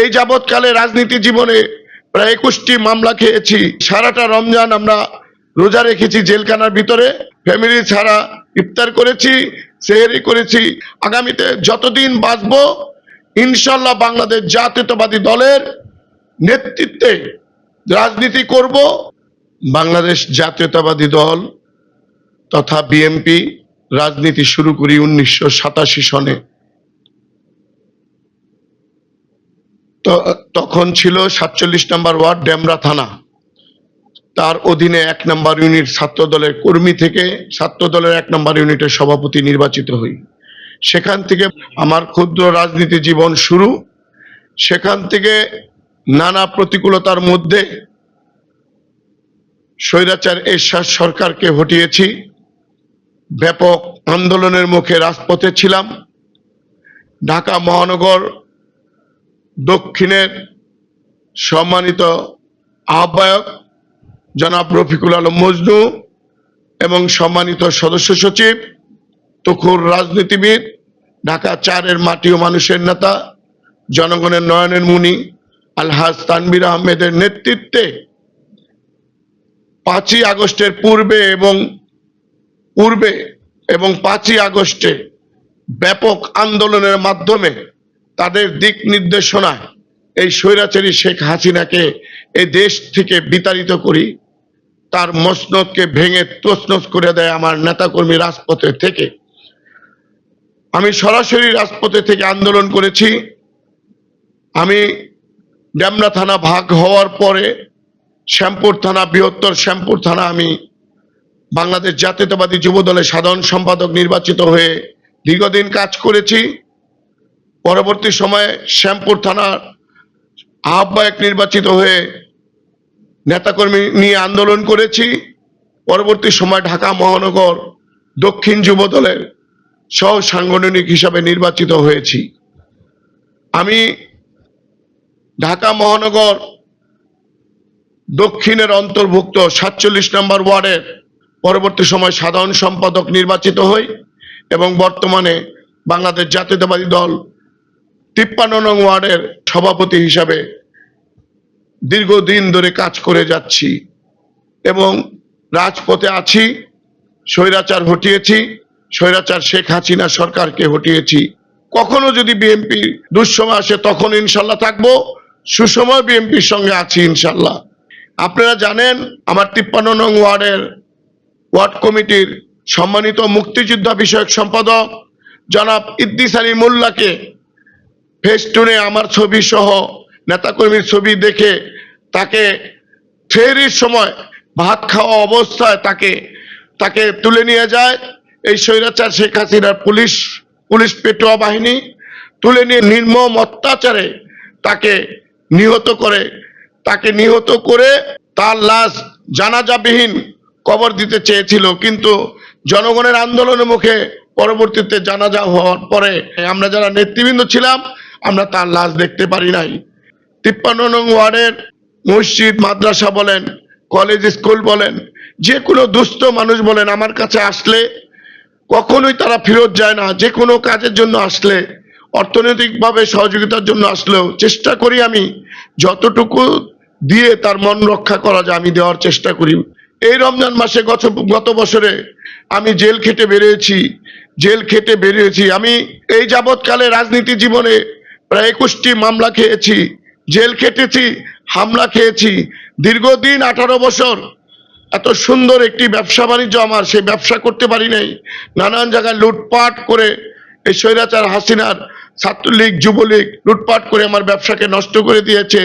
এই যাবৎকালে রাজনীতি জীবনে প্রায় একুশটি মামলা খেয়েছি। সারাটা রমজান আমরা রোজা রেখেছি জেলখানার ভিতরে। ফ্যামিলি ছাড়া ইফতার করেছি, সেহেরি করেছি। আগামীতে যতদিন বাঁচবো, ইনশাল্লাহ বাংলাদেশ জাতীয়তাবাদী দলের নেতৃত্বে রাজনীতি করব। বাংলাদেশ জাতীয়তাবাদী দল তথা বিএনপি রাজনীতি শুরু করি উনিশশো সাতাশি সনে। তখন ছিল সাতচল্লিশ নম্বর ওয়ার্ড ডেমরা থানা। তার অধীনে এক নম্বর ইউনিট ছাত্র দলের কর্মী থেকে ছাত্র দলের এক নম্বর ইউনিটের সভাপতি নির্বাচিত হই। সেখান থেকে আমার ক্ষুদ্র রাজনীতি জীবন শুরু। সেখান থেকে নানা প্রতিকূলতার মধ্যে স্বৈরাচার এরশাদ সরকারকে হটিয়েছি। ব্যাপক আন্দোলনের মুখে রাজপথে ছিলাম। ঢাকা মহানগর দক্ষিণের সম্মানিত আহ্বায়ক জনাব রফিকুল আলম মজনু এবং সম্মানিত সদস্য সচিব, তখুর রাজনীতিবিদ, ঢাকা চারের মাটি ও মানুষের নেতা, জনগণের নয়নের মুনি, আলহাজ তানবির আহমেদের নেতৃত্বে পাঁচই আগস্টের পূর্বে এবং পূর্বে এবং পাঁচই আগস্টে ব্যাপক আন্দোলনের মাধ্যমে তাদের দিক নির্দেশনায় এই স্বৈরাচারী শেখ হাসিনাকে এই দেশ থেকে বিতাড়িত করি। তার মসনদকে ভেঙে তছনছ করে দেয় আমার নেতাকর্মী রাজপথে থেকে। আমি সরাসরি রাজপথে থেকে আন্দোলন করেছি। আমি ডেমরা থানা ভাগ হওয়ার পরে শ্যামপুর থানা, বৃহত্তর শ্যামপুর থানা আমি বাংলাদেশ জাতীয়তাবাদী যুব দলের সাধারণ সম্পাদক নির্বাচিত হয়ে দীর্ঘদিন কাজ করেছি। পরবর্তী সময়ে শ্যামপুর থানার আহ্বায়ক নির্বাচিত হয়ে নেতাকর্মী নিয়ে আন্দোলন করেছি। পরবর্তী সময় ঢাকা মহানগর দক্ষিণ যুব দলের সহ সাংগঠনিক হিসাবে নির্বাচিত হয়েছি। আমি ঢাকা মহানগর দক্ষিণের অন্তর্ভুক্ত সাতচল্লিশ নম্বর ওয়ার্ডের পরবর্তী সময় সাধারণ সম্পাদক নির্বাচিত হই এবং বর্তমানে বাংলাদেশ জাতীয়তাবাদী দল তিপ্পান্ন নং ওয়ার্ডের সভাপতি হিসাবে দীর্ঘদিন ধরে কাজ করে যাচ্ছি এবং রাজপথে আছি, স্বৈরাচার হটিয়েছি, স্বৈরাচার শেখ হাসিনা সরকারকে হটিয়েছি। কখনো যদি বিএনপি দুঃসময় আসে, তখন ইনশাল্লাহ থাকব। সুসময় বিএনপির সঙ্গে আছি ইনশাল্লাহ। আপনারা জানেন, আমার তিপ্পান্ন নং ওয়ার্ডের ওয়ার্ড কমিটির সম্মানিত মুক্তিযোদ্ধা বিষয়ক সম্পাদক জনাব ইদ্দিস আলী মোল্লাকে ফেস্টুনে আমার ছবি সহ নেতাকর্মীর ছবি দেখে তাকে ফেরির সময় ভাত খাওয়া অবস্থায় তাকে তাকে তুলে নিয়ে যায়। এই স্বৈরাচার শেখ হাসিনার পুলিশ পুলিশ পেটোয়া বাহিনী তুলে নিয়ে নির্মম অত্যাচারে তাকে নিহত করে, তাকে নিহত করে তার লাশ জানাজাবিহীন কবর দিতে চেয়েছিল। কিন্তু জনগণের আন্দোলনের মুখে পরবর্তীতে জানাজা হওয়ার পরে আমরা যারা নেতৃবৃন্দ ছিলাম আমরা তার লাশ দেখতে পারি নাই। তিপ্পান্ন নং ওয়ার্ডের মসজিদ, মাদ্রাসা বলেন, কলেজ, স্কুল বলেন, যে কোনো দুস্থ মানুষ বলেন, আমার কাছে আসলে কখনোই তারা ফেরত যায় না। যে কোনো কাজের জন্য আসলে, অর্থনৈতিকভাবে সহযোগিতার জন্য আসলেও চেষ্টা করি আমি, যতটুকু দিয়ে তার মন রক্ষা করা যায়, আমি দেওয়ার চেষ্টা করি। এই রমজান মাসে গত গত বছরে আমি জেল খেটে বেরিয়েছি, জেল খেটে বেরিয়েছি। আমি এই যাবৎকালে রাজনীতি জীবনে প্রায় একুশটি মামলা খেয়েছি, জেল খেটেছি, হামলা খেয়েছি। দীর্ঘদিন আঠারো বছর এত সুন্দর একটি ব্যবসা বাণিজ্য আমার সেই ব্যবসা করতে পারি নাই। নানান জায়গায় লুটপাট করে এই স্বৈরাচার হাসিনার ছাত্রলীগ, যুবলীগ লুটপাট করে আমার ব্যবসাকে নষ্ট করে দিয়েছে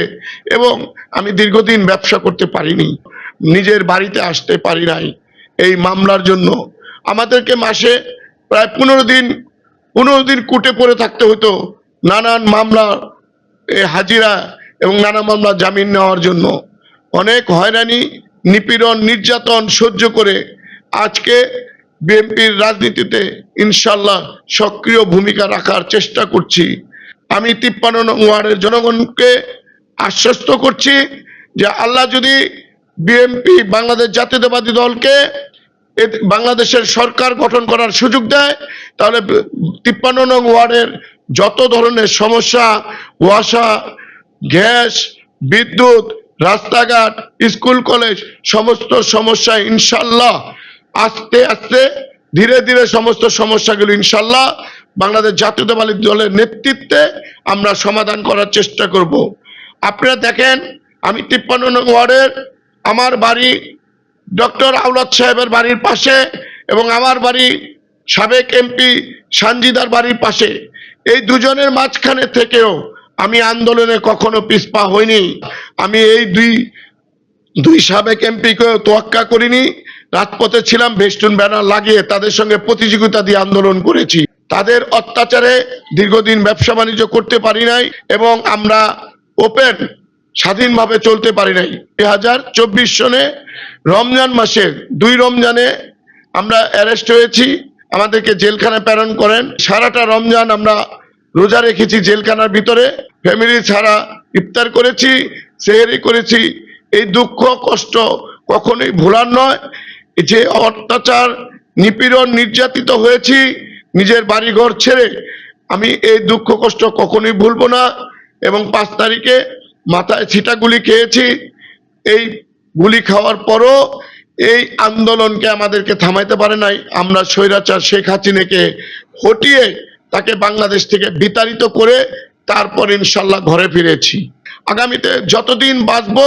এবং আমি দীর্ঘদিন ব্যবসা করতে পারিনি, নিজের বাড়িতে আসতে পারি নাই এই মামলার জন্য। আমাদেরকে মাসে প্রায় পনেরো দিন পনেরো দিন কুটে পড়ে থাকতে হতো। নানান মামলা হাজিরা এবং নানা মামলা জামিন নেওয়ার জন্য। অনেক হয়রানি, নিপীড়ন, নির্যাতন সহ্য করে আজকে বিএনপির রাজনীতিতে ইনশাল্লাহ সক্রিয় ভূমিকা রাখার চেষ্টা করছি। আমি তিপ্পান্ন ওয়ার্ডের জনগণকে আশ্বস্ত করছি যে আল্লাহ যদি বিএনপি বাংলাদেশ জাতীয়তাবাদী দলকে বাংলাদেশের সরকার গঠন করার সুযোগ দেয়, তাহলে তিপ্পান্ন নং ওয়ার্ডের যত ধরনের সমস্যা ওয়াসা গ্যাস, বিদ্যুৎ, রাস্তাঘাট, স্কুল, কলেজ, সমস্ত সমস্যা ইনশাল্লাহ আস্তে আস্তে, ধীরে ধীরে সমস্ত সমস্যাগুলো ইনশাল্লাহ বাংলাদেশ জাতীয়তাবাদী দলের নেতৃত্বে আমরা সমাধান করার চেষ্টা করব। আপনারা দেখেন, আমি তিপ্পান্ন নং ওয়ার্ডের আমার বাড়ি ডক্টর আউলাদ সাহেবের বাড়ির পাশে এবং আমার বাড়ি সাবেক এমপি সানজিদার বাড়ির পাশে। এই দুজনের মাঝখানে থেকেও আমি আন্দোলনে কখনো পিছপা হইনি। আমি এই দুই দুই সাবেক এমপিকে তোয়াক্কা করিনি। রাজপথে ছিলাম বেস্টুন ব্যানার লাগিয়ে তাদের সঙ্গে প্রতিযোগিতা দিয়ে আন্দোলন করেছি। তাদের অত্যাচারে দীর্ঘদিন ব্যবসা বাণিজ্য করতে পারি নাই এবং আমরা ওপেন, স্বাধীনভাবে চলতে পারি নাই। দুই হাজার চব্বিশ সনে রমজান মাসের দুই রমজানে আমরা অ্যারেস্ট হয়েছি। আমাদেরকে জেলখানায় প্রেরণ করেন। সারাটা রমজান আমরা রোজা রেখেছি জেলখানার ভিতরে। ফ্যামিলি ছাড়া ইফতার করেছি, সেহেরি করেছি। এই দুঃখ, কষ্ট কখনোই ভোলার নয়। যে অত্যাচার, নিপীড়ন, নির্যাতিত হয়েছি নিজের বাড়িঘর ছেড়ে, আমি এই দুঃখ, কষ্ট কখনোই ভুলবো না। এবং পাঁচ তারিখে মাথায় ছিটা গুলি খেয়েছি। এই গুলি খাওয়ার পরও এই আন্দোলনকে আমাদেরকে থামাইতে পারে নাই। আমরা স্বৈরাচার শেখ হাসিনাকে হটিয়ে তাকে বাংলাদেশ থেকে বিতাড়িত করে তারপর ইনশাল্লাহ ঘরে ফিরেছি। আগামীতে যতদিন বাঁচব,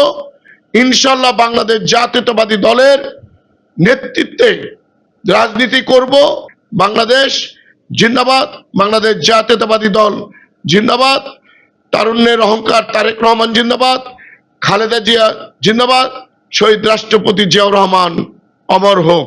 ইনশাল্লাহ বাংলাদেশ জাতীয়তাবাদী দলের নেতৃত্বে রাজনীতি করব। বাংলাদেশ জিন্দাবাদ, বাংলাদেশ জাতীয়তাবাদী দল জিন্দাবাদ, তারুণ্যের অহংকার তারেক রহমান জিন্দাবাদ, খালেদা জিয়া জিন্দাবাদ শহীদ রাষ্ট্রপতি জিয়াউর রহমান অমর হোক।